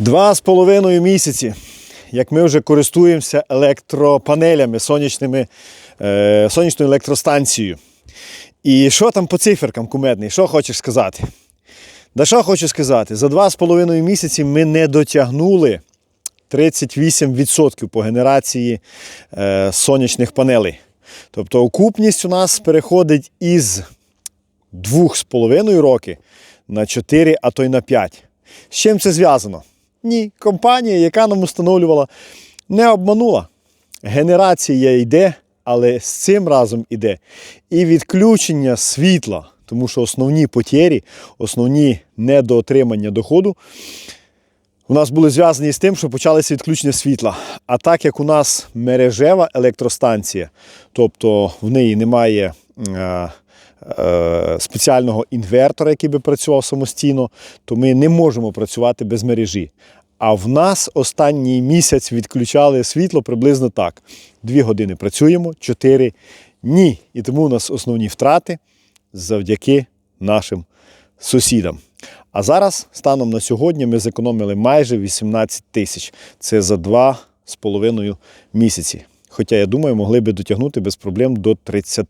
Два з половиною місяці, як ми вже користуємося електропанелями, сонячними, е, сонячною електростанцією. І що там по циферкам, кумедний? Що хочеш сказати? Да що хочу сказати? За два з половиною місяці ми не дотягнули 38% по генерації е, сонячних панелей. Тобто окупність у нас переходить із 2,5 роки на 4, а то й на 5. З чим це зв'язано? Ні, компанія, яка нам встановлювала, не обманула. Генерація йде, але з цим разом іде і відключення світла, тому що основні потєрі, основні недоотримання доходу у нас були зв'язані з тим, що почалися відключення світла. А так як у нас мережева електростанція, тобто в неї немає е, е, спеціального інвертора, який би працював самостійно, то ми не можемо працювати без мережі. А в нас останній місяць відключали світло приблизно так. Дві години працюємо, чотири ні. І тому у нас основні втрати завдяки нашим сусідам. А зараз, станом на сьогодні, ми зекономили майже 18 тисяч. Це за два з половиною місяці. Хоча, я думаю, могли би дотягнути без проблем до 30.